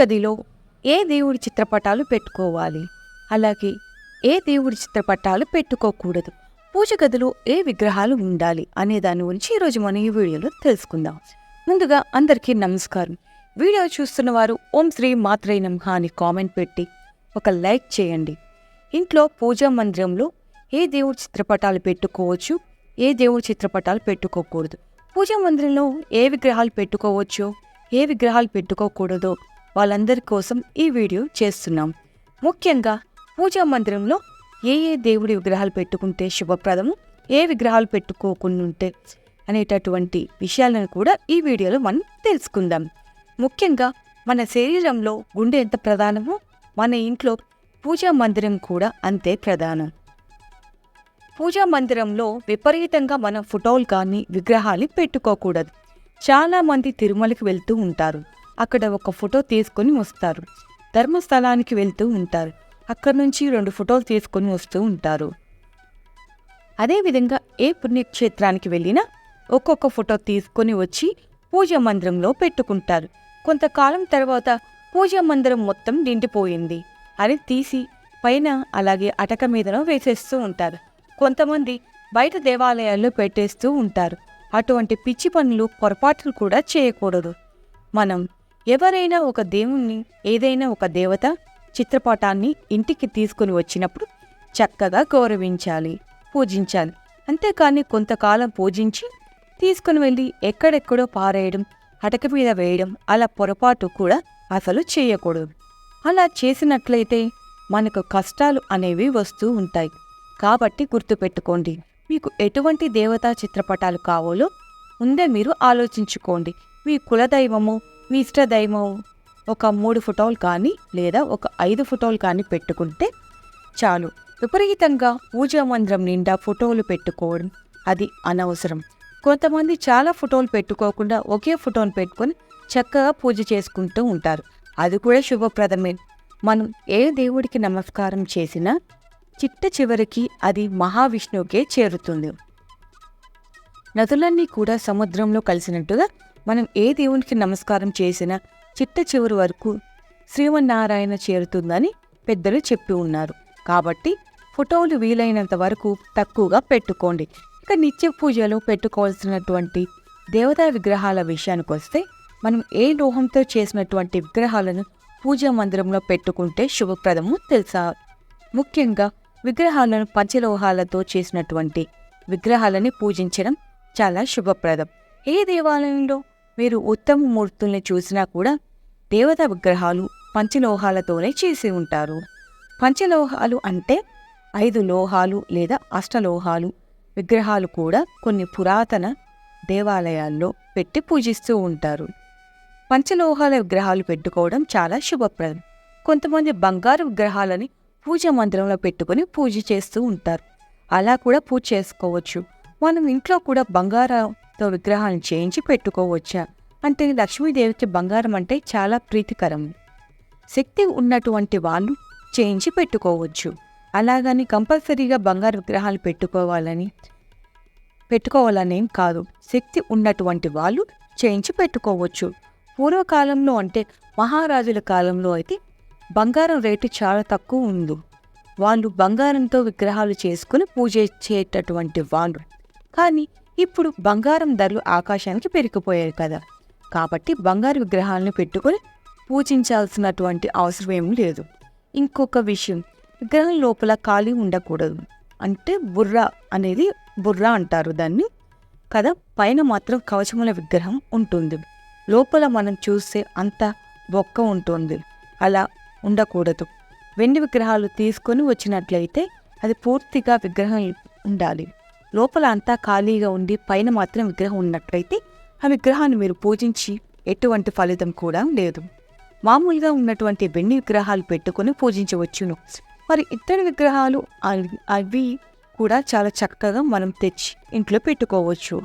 గదిలో ఏ దేవుడి చిత్రపటాలు పెట్టుకోవాలి? అలాగే ఏ దేవుడి చిత్రపటాలు పెట్టుకోకూడదు? పూజ గదిలో ఏ విగ్రహాలు ఉండాలి? అనే దాని గురించి ఈరోజు మనం ఈ వీడియోలో తెలుసుకుందాం. ముందుగా అందరికీ నమస్కారం. వీడియో చూస్తున్న వారు ఓం శ్రీ మాత్రై నమః అని కామెంట్ పెట్టి ఒక లైక్ చేయండి. ఇంట్లో పూజా మందిరంలో ఏ దేవుడి చిత్రపటాలు పెట్టుకోవచ్చు? ఏ దేవుడి చిత్రపటాలు పెట్టుకోకూడదు? పూజా మందిరంలో ఏ విగ్రహాలు పెట్టుకోవచ్చో? ఏ విగ్రహాలు పెట్టుకోకూడదో? వాళ్ళందరి కోసం ఈ వీడియో చేస్తున్నాం. ముఖ్యంగా పూజా మందిరంలో ఏ ఏ దేవుడి విగ్రహాలు పెట్టుకుంటే శుభప్రదము ఏ విగ్రహాలు పెట్టుకోకుండా ఉంటే అనేటటువంటి విషయాలను కూడా ఈ వీడియోలో మనం తెలుసుకుందాం. ముఖ్యంగా మన శరీరంలో గుండె ఎంత ప్రధానమో మన ఇంట్లో పూజా మందిరం కూడా అంతే ప్రధానం. పూజా మందిరంలో విపరీతంగా మన ఫోటోలు కానీ విగ్రహాలు పెట్టుకోకూడదు. చాలామంది తిరుమలకి వెళ్తూ ఉంటారు. అక్కడ ఒక ఫోటో తీసుకొని వస్తారు. ధర్మస్థలానికి వెళ్తూ ఉంటారు. అక్కడ నుంచి రెండు ఫోటోలు తీసుకొని వస్తూ ఉంటారు. అదేవిధంగా ఏ పుణ్యక్షేత్రానికి వెళ్ళినా ఒక్కొక్క ఫోటో తీసుకొని వచ్చి పూజ మందిరంలో పెట్టుకుంటారు. కొంతకాలం తర్వాత పూజ మందిరం మొత్తం నిండిపోయింది. అని తీసి పైన అలాగే అటక మీదనో వేసేస్తూ ఉంటారు. కొంతమంది బయట దేవాలయాల్లో పెట్టేస్తూ ఉంటారు. అటువంటి పిచ్చి పనులు పొరపాట్లు కూడా చేయకూడదు. మనం ఎవరైనా ఒక దేవుణ్ణి ఏదైనా ఒక దేవత చిత్రపటాన్ని ఇంటికి తీసుకుని వచ్చినప్పుడు చక్కగా గౌరవించాలి పూజించాలి. అంతేకాని కొంతకాలం పూజించి తీసుకుని వెళ్ళి ఎక్కడెక్కడో పారేయడం అటక మీద వేయడం అలా పొరపాటు కూడా అసలు చేయకూడదు. అలా చేసినట్లయితే మనకు కష్టాలు అనేవి వస్తూ ఉంటాయి. కాబట్టి గుర్తుపెట్టుకోండి మీకు ఎటువంటి దేవతా చిత్రపటాలు కావాలో ముందే మీరు ఆలోచించుకోండి. మీ కులదైవము మీ ఇష్టదైవము ఒక మూడు ఫోటోలు కానీ లేదా ఒక ఐదు ఫోటోలు కానీ పెట్టుకుంటే చాలు. విపరీతంగా పూజా మందిరం నిండా ఫోటోలు పెట్టుకోవడం అది అనవసరం. కొంతమంది చాలా ఫోటోలు పెట్టుకోకుండా ఒకే ఫోటోను పెట్టుకొని చక్కగా పూజ చేసుకుంటూ ఉంటారు. అది కూడా శుభప్రదమే. మనం ఏ దేవుడికి నమస్కారం చేసినా చిట్ట చివరికి అది మహావిష్ణువుకే చేరుతుంది. నదులన్నీ కూడా సముద్రంలో కలిసినట్టుగా మనం ఏ దేవునికి నమస్కారం చేసినా చిట్ట చివరి వరకు శ్రీమన్నారాయణ చేరుతుందని పెద్దలు చెప్పి ఉన్నారు. కాబట్టి ఫోటోలు వీలైనంత వరకు తక్కువగా పెట్టుకోండి. ఇక నిత్య పూజలు పెట్టుకోవాల్సినటువంటి దేవతా విగ్రహాల విషయానికి వస్తే మనం ఏ లోహంతో చేసినటువంటి విగ్రహాలను పూజా మందిరంలో పెట్టుకుంటే శుభప్రదము తెలుసా? ముఖ్యంగా విగ్రహాలను పంచలోహాలతో చేసినటువంటి విగ్రహాలని పూజించడం చాలా శుభప్రదం. ఏ దేవాలయంలో మీరు ఉత్తమ మూర్తుల్ని చూసినా కూడా దేవతా విగ్రహాలు పంచలోహాలతోనే చేసి ఉంటారు. పంచలోహాలు అంటే ఐదు లోహాలు లేదా అష్టలోహాలు. విగ్రహాలు కూడా కొన్ని పురాతన దేవాలయాల్లో పెట్టి పూజిస్తూ ఉంటారు. పంచలోహాల విగ్రహాలు పెట్టుకోవడం చాలా శుభప్రదం. కొంతమంది బంగారు విగ్రహాలని పూజ మందిరంలో పెట్టుకొని పూజ చేస్తూ ఉంటారు. అలా కూడా పూజ చేసుకోవచ్చు. మనం ఇంట్లో కూడా బంగారం తో విగ్రహాలను చేయించి పెట్టుకోవచ్చా? అంటే లక్ష్మీదేవికి బంగారం అంటే చాలా ప్రీతికరం. శక్తి ఉన్నటువంటి వాళ్ళు చేయించి పెట్టుకోవచ్చు. అలాగని కంపల్సరీగా బంగారు విగ్రహాలు పెట్టుకోవాలని పెట్టుకోవాలనేం కాదు. శక్తి ఉన్నటువంటి వాళ్ళు చేయించి పెట్టుకోవచ్చు. పూర్వకాలంలో అంటే మహారాజుల కాలంలో అయితే బంగారం రేటు చాలా తక్కువ ఉంది. వాళ్ళు బంగారంతో విగ్రహాలు చేసుకుని పూజ చేసేటటువంటి వాళ్ళు. కానీ ఇప్పుడు బంగారం ధరలు ఆకాశానికి పెరిగిపోయాయి కదా. కాబట్టి బంగారు విగ్రహాలను పెట్టుకొని పూజించాల్సినటువంటి అవసరం ఏమీ లేదు. ఇంకొక విషయం విగ్రహం లోపల ఖాళీ ఉండకూడదు. అంటే బుర్ర అనేది బుర్ర అంటారు దాన్ని. కదా పైన మాత్రం కవచముల విగ్రహం ఉంటుంది. లోపల మనం చూస్తే అంత బొక్క ఉంటుంది. అలా ఉండకూడదు. వెండి విగ్రహాలు తీసుకొని వచ్చినట్లయితే అది పూర్తిగా విగ్రహం ఉండాలి. లోపల అంతా ఖాళీగా ఉండి పైన మాత్రం విగ్రహం ఉన్నట్లయితే ఆ విగ్రహాన్ని మీరు పూజించి ఎటువంటి ఫలితం కూడా లేదు. మామూలుగా ఉన్నటువంటి వెండి విగ్రహాలు పెట్టుకొని పూజించవచ్చును. మరి ఇత్తడి విగ్రహాలు అవి- అవి కూడా చాలా చక్కగా మనం తెచ్చి ఇంట్లో పెట్టుకోవచ్చు.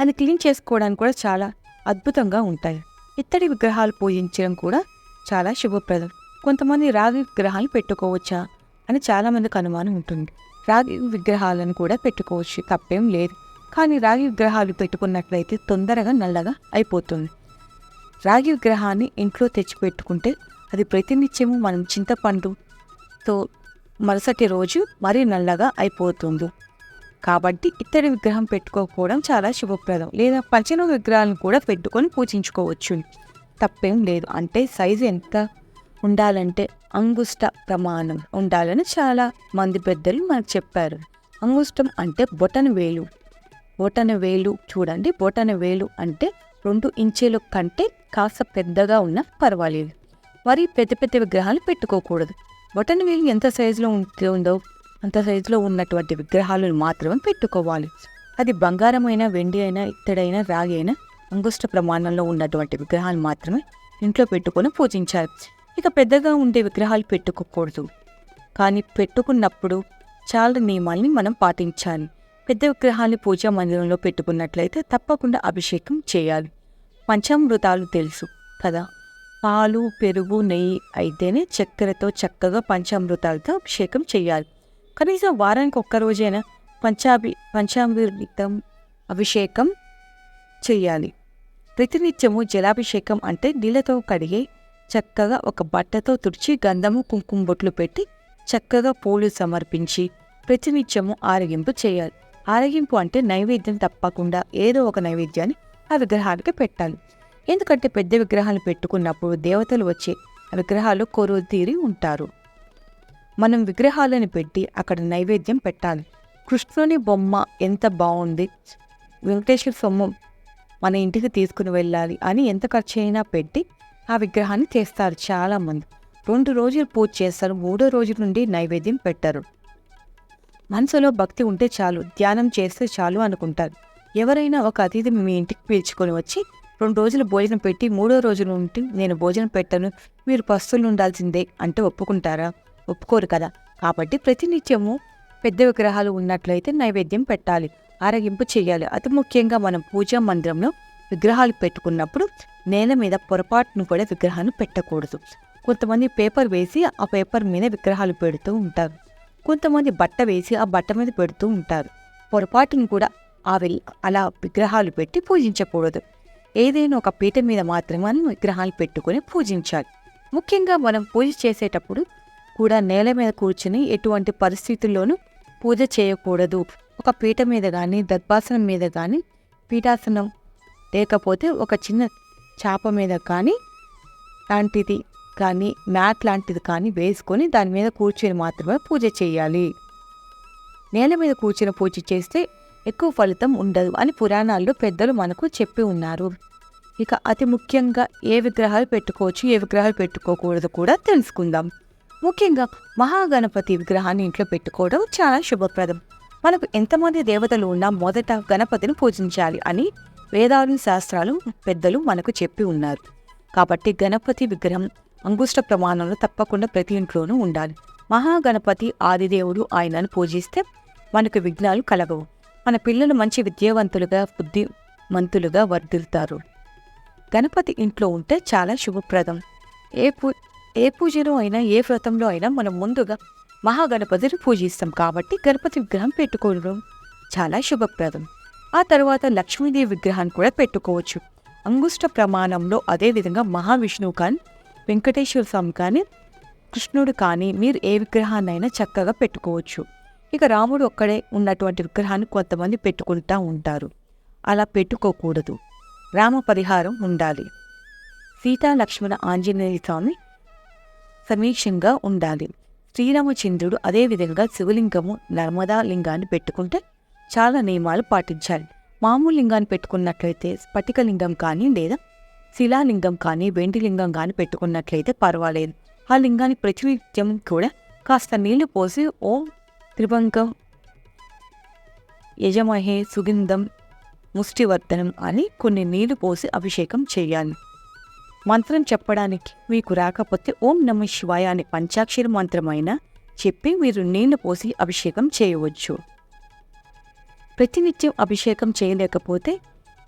అది క్లీన్ చేసుకోవడానికి కూడా చాలా అద్భుతంగా ఉంటాయి. ఇత్తడి విగ్రహాలు పూజించడం కూడా చాలా శుభప్రదం. కొంతమంది రాగి విగ్రహాలు పెట్టుకోవచ్చా అని చాలామందికి అనుమానం ఉంటుంది. రాగి విగ్రహాలను కూడా పెట్టుకోవచ్చు తప్పేం లేదు. కానీ రాగి విగ్రహాలు పెట్టుకున్నట్లయితే తొందరగా నల్లగా అయిపోతుంది. రాగి విగ్రహాన్ని ఇంట్లో తెచ్చిపెట్టుకుంటే అది ప్రతినిత్యము మనం చింతపండుతో మరుసటి రోజు మరీ నల్లగా అయిపోతుంది. కాబట్టి ఇత్తడి విగ్రహం పెట్టుకోకపోవడం చాలా శుభప్రదం. లేదా పంచలోహ విగ్రహాలను కూడా పెట్టుకొని పూజించుకోవచ్చు. తప్పేం లేదు. అంటే సైజు ఎంత ఉండాలంటే అంగుష్ట ప్రమాణం ఉండాలని చాలా మంది పెద్దలు మనకు చెప్పారు. అంగుష్టం అంటే బొటన వేలు. బొటన వేలు చూడండి. బొటన వేలు అంటే రెండు ఇంచీల కంటే కాస్త పెద్దగా ఉన్నా పర్వాలేదు. మరి పెద్ద పెద్ద విగ్రహాలు పెట్టుకోకూడదు. బొటన వేలు ఎంత సైజులో ఉంటుందో అంత సైజులో ఉన్నటువంటి విగ్రహాలను మాత్రమే పెట్టుకోవాలి. అది బంగారమైన వెండి అయినా ఇత్తడైనా రాగి అయినా అంగుష్ట ప్రమాణంలో ఉన్నటువంటి విగ్రహాలు మాత్రమే ఇంట్లో పెట్టుకొని పూజించాలి. ఇక పెద్దగా ఉండే విగ్రహాలు పెట్టుకోకూడదు. కానీ పెట్టుకున్నప్పుడు చాలా నియమాల్ని మనం పాటించాలి. పెద్ద విగ్రహాన్ని పూజా మందిరంలో పెట్టుకున్నట్లయితే తప్పకుండా అభిషేకం చేయాలి. పంచామృతాలు తెలుసు కదా. పాలు పెరుగు నెయ్యి అయితేనే చక్కెరతో చక్కగా పంచామృతాలతో అభిషేకం చేయాలి. కనీసం వారానికి ఒక్క రోజైనా పంచాభి పంచామృతం అభిషేకం చేయాలి. ప్రతినిత్యము జలాభిషేకం అంటే నీళ్ళతో కడిగే చక్కగా ఒక బట్టతో తుడిచి గంధము కుంకుమ బొట్లు పెట్టి చక్కగా పూలు సమర్పించి ప్రతినిత్యము ఆరగింపు చేయాలి. ఆరగింపు అంటే నైవేద్యం తప్పకుండా ఏదో ఒక నైవేద్యాన్ని ఆ విగ్రహానికి పెట్టాలి. ఎందుకంటే పెద్ద విగ్రహాలు పెట్టుకున్నప్పుడు దేవతలు వచ్చి విగ్రహాలు కొరువు తీరి ఉంటారు. మనం విగ్రహాలను పెట్టి అక్కడ నైవేద్యం పెట్టాలి. కృష్ణుని బొమ్మ ఎంత బాగుంది. వెంకటేశ్వర సొమ్ము మన ఇంటికి తీసుకుని వెళ్ళాలి అని ఎంత ఖర్చు అయినా పెట్టి ఆ విగ్రహాన్ని చేస్తారు చాలామంది. రెండు రోజులు పూజ చేస్తారు మూడో రోజు నుండి నైవేద్యం పెట్టరు. మనసులో భక్తి ఉంటే చాలు ధ్యానం చేస్తే చాలు అనుకుంటారు. ఎవరైనా ఒక అతిథి మీ ఇంటికి పీల్చుకొని వచ్చి రెండు రోజులు భోజనం పెట్టి మూడో రోజు నుండి నేను భోజనం పెట్టను మీరు పస్తులు ఉండాల్సిందే అంటే ఒప్పుకుంటారా? ఒప్పుకోరు కదా. కాబట్టి ప్రతినిత్యము పెద్ద విగ్రహాలు ఉన్నట్లయితే నైవేద్యం పెట్టాలి. ఆరగింపు చేయాలి. అతి ముఖ్యంగా మనం పూజా మందిరంలో విగ్రహాలు పెట్టుకున్నప్పుడు నేల మీద పొరపాటును కూడా విగ్రహాన్ని పెట్టకూడదు. కొంతమంది పేపర్ వేసి ఆ పేపర్ మీద విగ్రహాలు పెడుతూ ఉంటారు. కొంతమంది బట్ట వేసి ఆ బట్ట మీద పెడుతూ ఉంటారు. పొరపాటును కూడా ఆ అలా విగ్రహాలు పెట్టి పూజించకూడదు. ఏదైనా ఒక పీట మీద మాత్రమే మనం విగ్రహాలు పెట్టుకొని పూజించాలి. ముఖ్యంగా మనం పూజ చేసేటప్పుడు కూడా నేల మీద కూర్చుని ఎటువంటి పరిస్థితుల్లోనూ పూజ చేయకూడదు. ఒక పీట మీద కానీ దర్భాసనం మీద కానీ పీఠాసనం లేకపోతే ఒక చిన్న చాప మీద కానీ లాంటిది కానీ మ్యాట్ లాంటిది కానీ వేసుకొని దాని మీద కూర్చొని మాత్రమే పూజ చేయాలి. నేల మీద కూర్చుని పూజ చేస్తే ఎక్కువ ఫలితం ఉండదు అని పురాణాల్లో పెద్దలు మనకు చెప్పి ఉన్నారు. ఇక అతి ముఖ్యంగా ఏ విగ్రహాలు పెట్టుకోవచ్చు ఏ విగ్రహాలు పెట్టుకోకూడదు కూడా తెలుసుకుందాం. ముఖ్యంగా మహాగణపతి విగ్రహాన్ని ఇంట్లో పెట్టుకోవడం చాలా శుభప్రదం. మనకు ఎంతమంది దేవతలు ఉన్నా మొదట గణపతిని పూజించాలి అని వేదాలు శాస్త్రాలు పెద్దలు మనకు చెప్పి ఉన్నారు. కాబట్టి గణపతి విగ్రహం అంగుష్ట ప్రమాణంలో తప్పకుండా ప్రతి ఇంట్లోనూ ఉండాలి. మహాగణపతి ఆదిదేవుడు ఆయనను పూజిస్తే మనకు విఘ్నాలు కలగవు. మన పిల్లలు మంచి విద్యావంతులుగా బుద్ధిమంతులుగా వర్ధిల్తారు. గణపతి ఇంట్లో ఉంటే చాలా శుభప్రదం. ఏ పూ ఏ పూజలో అయినా ఏ వ్రతంలో అయినా మనం ముందుగా మహాగణపతిని పూజిస్తాం. కాబట్టి గణపతి విగ్రహం పెట్టుకోవడం చాలా శుభప్రదం. ఆ తర్వాత లక్ష్మీదేవి విగ్రహాన్ని కూడా పెట్టుకోవచ్చు. అంగుష్ట ప్రమాణంలో అదేవిధంగా మహావిష్ణువు కానీ వెంకటేశ్వర స్వామి కానీ కృష్ణుడు కానీ మీరు ఏ విగ్రహాన్నైనా చక్కగా పెట్టుకోవచ్చు. ఇక రాముడు ఒక్కడే ఉన్నటువంటి విగ్రహాన్ని కొంతమంది పెట్టుకుంటూ ఉంటారు. అలా పెట్టుకోకూడదు. రామ పరిహారం ఉండాలి. సీతా లక్ష్మణ ఆంజనేయ స్వామి సమీక్షంగా ఉండాలి. శ్రీరామచంద్రుడు అదేవిధంగా శివలింగము నర్మదా లింగాన్ని పెట్టుకుంటే చాలా నియమాలు పాటించాలి. మామూలు లింగాన్ని పెట్టుకున్నట్లయితే స్ఫటికలింగం కానీ లేదా శిలాలింగం కానీ వెండి లింగం కానీ పెట్టుకున్నట్లయితే పర్వాలేదు. ఆ లింగాన్ని ప్రతినిత్యం కూడా కాస్త నీళ్ళు పోసి ఓం త్రిభంగం యజమహే సుగంధం ముష్టివర్ధనం అని కొన్ని నీళ్ళు పోసి అభిషేకం చేయాలి. మంత్రం చెప్పడానికి మీకు రాకపోతే ఓం నమ శివాయ అనే పంచాక్షరి మంత్రమైన చెప్పి మీరు నీళ్ళు పోసి అభిషేకం చేయవచ్చు. ప్రతినిత్యం అభిషేకం చేయలేకపోతే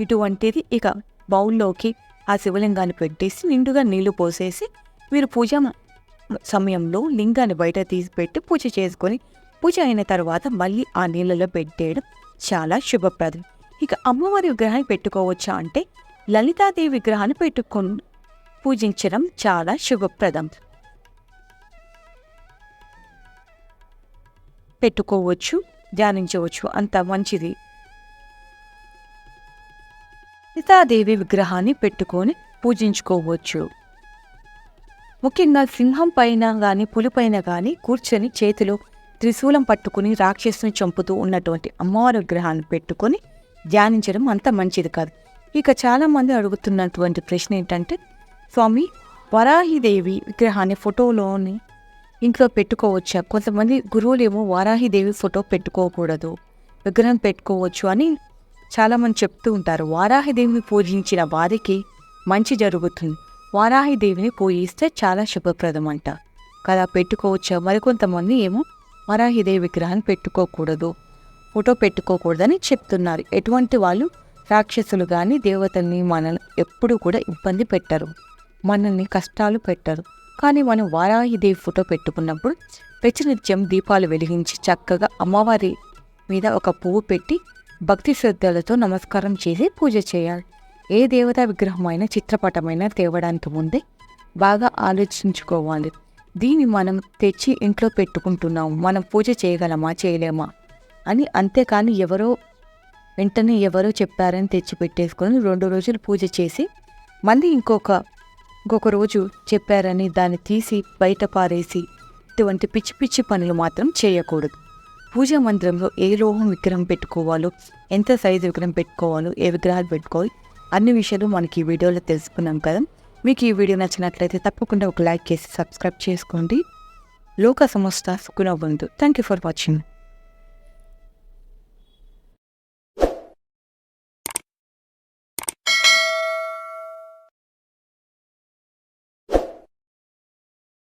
ఇటువంటిది ఇక బౌల్లోకి ఆ శివలింగాన్ని పెట్టేసి నిండుగా నీళ్ళు పోసేసి మీరు పూజ సమయంలో లింగాన్ని బయట తీసి పెట్టి పూజ చేసుకొని పూజ అయిన తర్వాత మళ్ళీ ఆ నీళ్ళలో పెట్టేయడం చాలా శుభప్రదం. ఇక అమ్మవారి విగ్రహాన్ని పెట్టుకోవచ్చా అంటే లలితాదేవి విగ్రహాన్ని పెట్టుకొని పూజించడం చాలా శుభప్రదం. పెట్టుకోవచ్చు. ధ్యానించవచ్చు. అంత మంచిది. సీతాదేవి విగ్రహాన్ని పెట్టుకొని పూజించుకోవచ్చు. ముఖ్యంగా సింహం పైన కానీ పులిపైన కానీ కూర్చొని చేతిలో త్రిశూలం పట్టుకుని రాక్షసుని చంపుతూ ఉన్నటువంటి అమ్మవారి విగ్రహాన్ని పెట్టుకొని ధ్యానించడం అంత మంచిది కాదు. ఇక చాలామంది అడుగుతున్నటువంటి ప్రశ్న ఏంటంటే స్వామి వరాహిదేవి విగ్రహాన్ని ఫోటోలోని ఇంట్లో పెట్టుకోవచ్చా? కొంతమంది గురువులేమో వారాహిదేవి ఫోటో పెట్టుకోకూడదు విగ్రహం పెట్టుకోవచ్చు అని చాలామంది చెప్తూ ఉంటారు. వారాహిదేవిని పూజించిన వారికి మంచి జరుగుతుంది. వారాహిదేవిని పూజిస్తే చాలా శుభప్రదం అంట కదా పెట్టుకోవచ్చా? మరికొంతమంది ఏమో వరాహిదేవి విగ్రహాన్ని పెట్టుకోకూడదు ఫోటో పెట్టుకోకూడదని చెప్తున్నారు. ఎటువంటి వాళ్ళు? రాక్షసులు కానీ దేవతల్ని మనల్ని ఎప్పుడూ కూడా ఇబ్బంది పెట్టరు. మనల్ని కష్టాలు పెట్టరు. కానీ మనం వారాహిదేవి ఫోటో పెట్టుకున్నప్పుడు ప్రతినిత్యం దీపాలు వెలిగించి చక్కగా అమ్మవారి మీద ఒక పువ్వు పెట్టి భక్తి శ్రద్ధలతో నమస్కారం చేసి పూజ చేయాలి. ఏ దేవతా విగ్రహమైన చిత్రపటమైనా తేవడానికి ముందే బాగా ఆలోచించుకోవాలి. దీన్ని మనం తెచ్చి ఇంట్లో పెట్టుకుంటున్నాం. మనం పూజ చేయగలమా చేయలేమా అని అంతేకాని ఎవరో వెంటనే ఎవరో చెప్పారని తెచ్చి పెట్టేసుకొని రెండు రోజులు పూజ చేసి మళ్ళీ ఇంకొక ఇంకొక రోజు చెప్పారని దాన్ని తీసి బయట పారేసి ఇటువంటి పిచ్చి పిచ్చి పనులు మాత్రం చేయకూడదు. పూజా మందిరంలో ఏ లోహం విగ్రహం పెట్టుకోవాలో ఎంత సైజు విగ్రహం పెట్టుకోవాలో ఏ విగ్రహాలు పెట్టుకోవాలి అన్ని విషయాలు మనకి ఈ వీడియోలో తెలుసుకున్నాం కదా. మీకు ఈ వీడియో నచ్చినట్లయితే తప్పకుండా ఒక లైక్ చేసి సబ్స్క్రైబ్ చేసుకోండి. లోక సంస్థ సుఖనవ్వంతు థ్యాంక్ యూ ఫర్ వాచింగ్